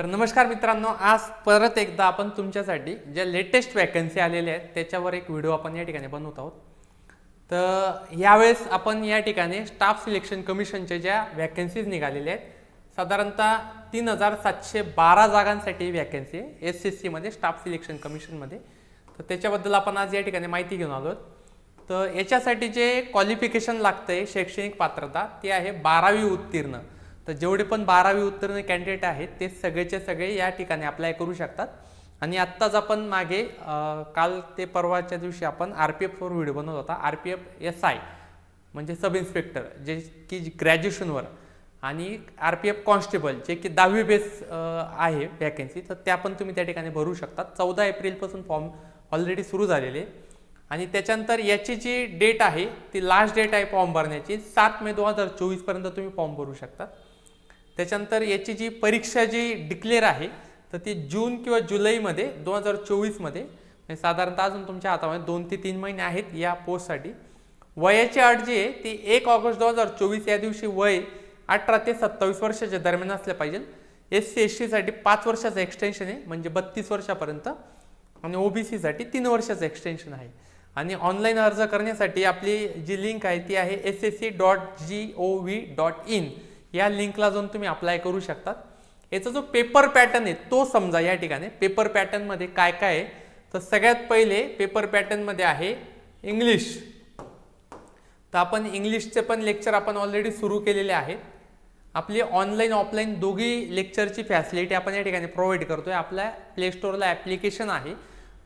तर नमस्कार मित्रांनो आज परत एकदा आपण तुमच्यासाठी ज्या लेटेस्ट वॅकन्सी आलेल्या आहेत त्याच्यावर एक व्हिडिओ आपण या ठिकाणी बनवत आहोत. तर यावेळेस आपण या ठिकाणी स्टाफ सिलेक्शन कमिशनच्या ज्या वॅकन्सीज निघालेल्या आहेत साधारणतः तीन हजार सातशे बारा जागांसाठी वॅकन्सी आहे एस एस सीमध्ये स्टाफ सिलेक्शन कमिशनमध्ये तर त्याच्याबद्दल आपण आज या ठिकाणी माहिती घेऊन आलो आहोत. तर याच्यासाठी जे क्वालिफिकेशन लागतं आहे शैक्षणिक पात्रता ते आहे बारावी उत्तीर्ण. तर जेवढे पण बारावी उत्तीर्ण कॅन्डिडेट आहेत ते सगळेचे सगळे या ठिकाणी अप्लाय करू शकतात. आणि आत्ताच आपण मागे काल ते परवाच्या दिवशी आपण आर पी एफवर व्हिडिओ बनवत होता. R P F S I म्हणजे सब इन्स्पेक्टर जे की ग्रॅज्युएशनवर आणि आर पी एफ कॉन्स्टेबल जे की दहावी बेस आहे वॅकन्सी तर त्या पण तुम्ही त्या ठिकाणी भरू शकता चौदा एप्रिलपासून फॉर्म ऑलरेडी सुरू झालेले. आहे. आणि त्याच्यानंतर याची जी डेट आहे ती लास्ट डेट आहे फॉर्म भरण्याची सात मे दोन हजार चोवीसपर्यंत तुम्ही फॉर्म भरू शकता. त्याच्यानंतर याची जी परीक्षा जी डिक्लेअर आहे तर ती जून किंवा जुलैमध्ये दोन हजार चोवीसमध्ये म्हणजे साधारणतः अजून तुमच्या हातामध्ये दोन ते तीन महिने आहेत या पोस्टसाठी वयाची अट जी आहे ती एक ऑगस्ट दोन हजार चोवीस या दिवशी वय अठरा ते सत्तावीस वर्षाच्या दरम्यान असलं पाहिजे. एस सी एस टीसाठी पाच वर्षाचं एक्सटेन्शन आहे म्हणजे बत्तीस वर्षापर्यंत. आणि ओबीसीसाठी तीन वर्षाचं एक्सटेन्शन आहे. आणि ऑनलाईन अर्ज करण्यासाठी आपली जी लिंक आहे ती आहे S S C dot G O V dot in या लिंकला जाऊन तुम्ही अप्लाय करू शकतात याचा जो पेपर पॅटर्न आहे तो समजा या ठिकाणी. पेपर पॅटर्नमध्ये काय काय आहे? तर सगळ्यात पहिले पेपर पॅटर्नमध्ये आहे इंग्लिश तर आपण इंग्लिशचे पण लेक्चर आपण ऑलरेडी सुरू केलेले आहेत. आपली ऑनलाईन ऑफलाईन दोघी लेक्चरची फॅसिलिटी आपण या ठिकाणी प्रोव्हाइड करतो आहे आपल्या प्लेस्टोरला ॲप्लिकेशन आहे.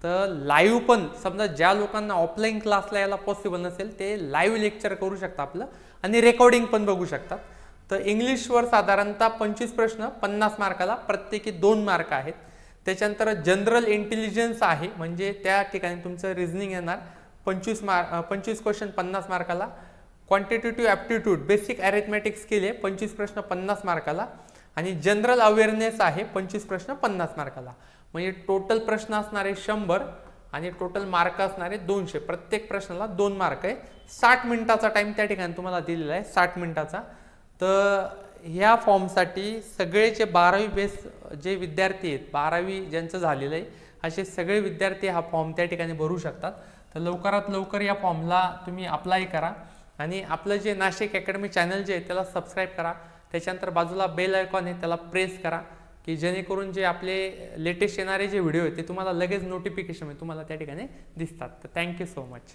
तर लाईव्ह पण समजा ज्या लोकांना ऑफलाईन क्लासला यायला पॉसिबल नसेल ते लाईव्ह लेक्चर करू शकता आपलं. आणि रेकॉर्डिंग पण बघू शकतात तर इंग्लिशवर साधारणतः पंचवीस प्रश्न पन्नास मार्काला प्रत्येकी दोन मार्क आहेत. त्याच्यानंतर जनरल इंटेलिजन्स आहे म्हणजे त्या ठिकाणी तुमचं रिझनिंग येणार. पंचवीस मार्क पंचवीस क्वेश्चन पन्नास मार्काला. Quantitative aptitude basic arithmetic skill आहे पंचवीस प्रश्न पन्नास मार्काला. आणि जनरल अवेअरनेस आहे पंचवीस प्रश्न पन्नास मार्काला. म्हणजे टोटल प्रश्न असणारे शंभर आणि टोटल मार्क असणारे दोनशे. प्रत्येक प्रश्नाला दोन मार्क आहे. साठ मिनिटाचा टाईम त्या ठिकाणी तुम्हाला दिलेला आहे साठ मिनिटाचा. तर ह्या फॉर्मसाठी सगळे जे बारावी बेस जे विद्यार्थी आहेत बारावी ज्यांचं झालेलं आहे असे सगळे विद्यार्थी हा फॉर्म त्या ठिकाणी भरू शकतात. तर लवकरात लवकर या फॉर्मला तुम्ही अप्लाय करा. आणि आपलं जे नाशिक अकॅडमी चॅनल जे आहे त्याला सबस्क्राईब करा. त्याच्यानंतर बाजूला बेल आयकॉन आहे त्याला प्रेस करा की जेणेकरून जे आपले लेटेस्ट येणारे जे व्हिडिओ आहेत ते तुम्हाला लगेच नोटिफिकेशन म्हणजे तुम्हाला त्या ठिकाणी दिसतात. तर थँक्यू सो मच